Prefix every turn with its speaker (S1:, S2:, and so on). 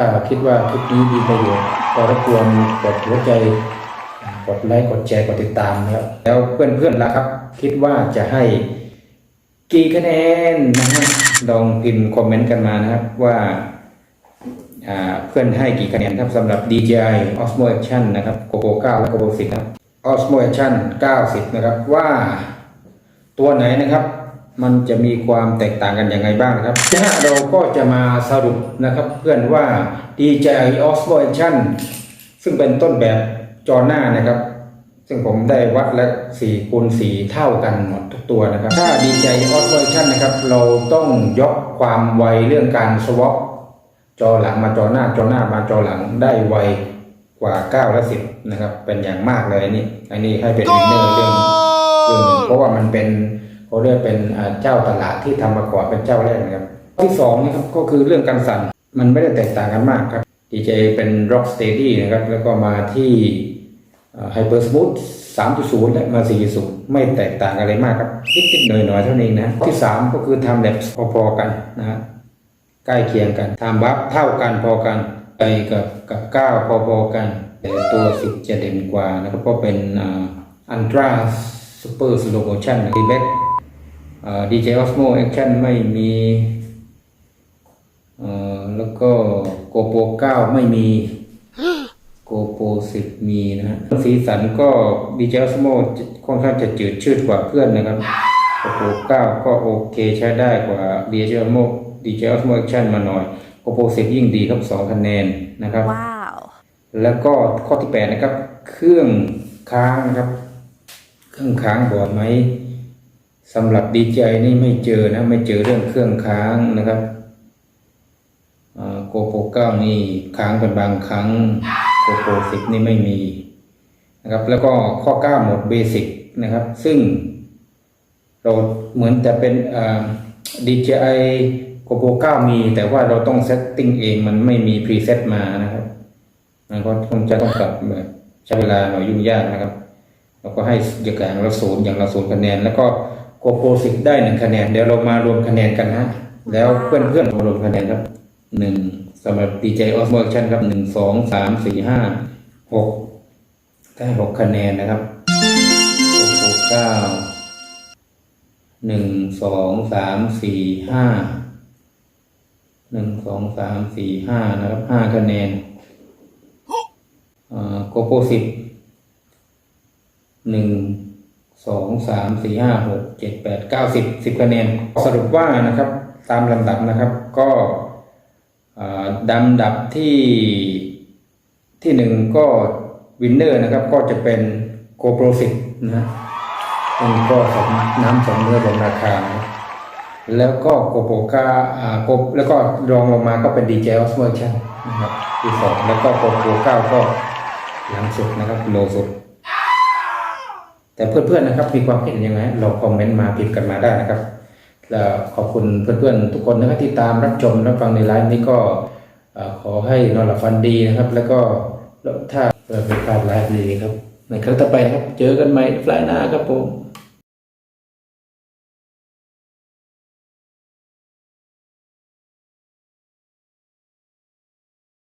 S1: ถ้าคิดว่าคลิปนี้มีประโยชน์ก็รบกวนกดหัวใจกดไลค์กดแชร์กดติดตามนะครับแล้วเพื่อนๆล่ะครับ คิดว่าจะให้กี่คะแนนนะฮะลองพิมพ์คอมเมนต์กันมานะครับว่าเพื่อนให้กี่คะแนนครับสำหรับ DJI Osmo Action นะครับ GoPro 9และ GoPro 10 ครับ Osmo Action 90 นะครับว่าตัวไหนนะครับ มันจะมีความแตกต่างกันอยังไงบ้างครับนะฮะเราก็จะมาสรุปนะครับเพื่อนว่า DJI Osmo Action ซึ่งเป็นต้นแบบจอหน้านะครับ ซึ่งผมได้วัดแล้ว4คูณ4เท่ากันหมดทุกตัวนะครับ ถ้า DJI Osmo Action นะครับ เราต้องยกความไวเรื่องการ swap จอหลังมาจอหน้าจอหน้ามาจอหลังได้ไวกว่า 9 และ 10 นะครับ เป็นอย่างมากเลยนนี้อันนี้ให้เป็นวินเนอร์เรื่องเพราะว่ามันเป็น เขาเรียกเป็นเจ้าตลาดที่ทำมาก่อนเป็นเจ้าแรกนะครับที่สองนะครับก็คือเรื่องการสั่นมันไม่ได้แตกต่างกันมากครับ DJI เป็น Rock Steady นะครับแล้วก็มาที่ไฮเปอร์สมูท3.0 และมา 4.0 ไม่แตกต่างอะไรมากครับนิดๆหน่อยๆเท่านี้นะ ที่ 3 ก็คือทำแบบพอๆกันนะฮะใกล้เคียงกันทำวับเท่ากันพอกันไปกับกับก้าพอๆกัน แต่ตัวสิบจะเด่นกว่านะครับเพราะเป็นอันตราซูเปอร์สโลโมชั่นดีเบก ดีเจออสโมแอคชั่นไม่มีเอ่อแล้วก็โกโปรเก้าไม่มีโกโปรสิบมีนะฮะสีสันก็ดีเจอสโมค่อนข้างจะจืดชืดกว่าเพื่อนนะครับโอ้โหเก้าก็โอเคใช้ได้กว่า DJI Osmo DJI Osmo Action มาหน่อย Oppo 10ยิ่งดีครับ2คะแนนนะครับ
S2: Wow.
S1: แล้วก็ข้อที่8นะครับ เครื่องค้างนะครับ เครื่องค้างบอดไหม สำหรับ DJI นี่ไม่เจอนะไม่เจอเรื่องเครื่องค้างนะครับโกโปร9นี่ค้างเป็นบางครั้ง GoPro 10นี่ไม่มีนะครับ แล้วก็ข้อ9โหมดเบสิกนะครับ ซึ่งเราเหมือนจะเป็นอ่า DJI GoPro 9มี แต่ว่าเราต้องเซตติ้งเองมันไม่มีพรีเซตมานะครับมันก็คงจะต้องปรับแบบใช้เวลาหน่อยยุ่งยากนะครับ แล้วก็ให้อย่างละศูนย์อย่างละศูนย์คะแนนแล้วก็ GoPro 10ได้หนึ่งคะแนน เดี๋ยวเรามารวมคะแนนกันนะแล้วเพื่อนเพื่อนๆมารวมคะแนนครับหนึ่งสำหรับ DJI Osmo Action ครับหนึ่งสองสามสี่ห้าหกได้หกคะแนนนะครับ GoPro เก้าหนึ่งสองสามสี่ห้าหนึ่งสองสามสี่ห้านะครับห้าคะแนนโกโปสิบหนึ่ง สองสามสี่ห้าหกเจ็ดแปดเก้าสิบสิบคะแนน สรุปว่านะครับตามลำดับนะครับก็ดำดับที่ที่หนึ่งก็วินเนอร์นะครับก็จะเป็น GoPro 10นะมันก็สมน้ำสมเนื้อสมราคา แล้วก็โกโปกาอ่าโกแล้วก็รองลงมาก็เป็น DJI Osmo Action นะครับที่สองแล้วก็โกโปเก้าก็หลังสุดนะครับโลสุด แต่เพื่อนๆนะครับ มีความคิดเห็นยังไงเราคอมเมนต์มาพิมพ์กันมาได้นะครับแล้วขอบคุณเพื่อนๆทุกคนนะครับที่ตามรับชมรับฟังในไลฟ์นี้ก็ขอให้นอนหลับฝันดีนะครับ แล้วก็ถ้าเกิดเป็นพลาพไลฟ์นี้ครับในครั้งต่อไปครับ เจอกันใหม่ไฟล์หน้าครับผม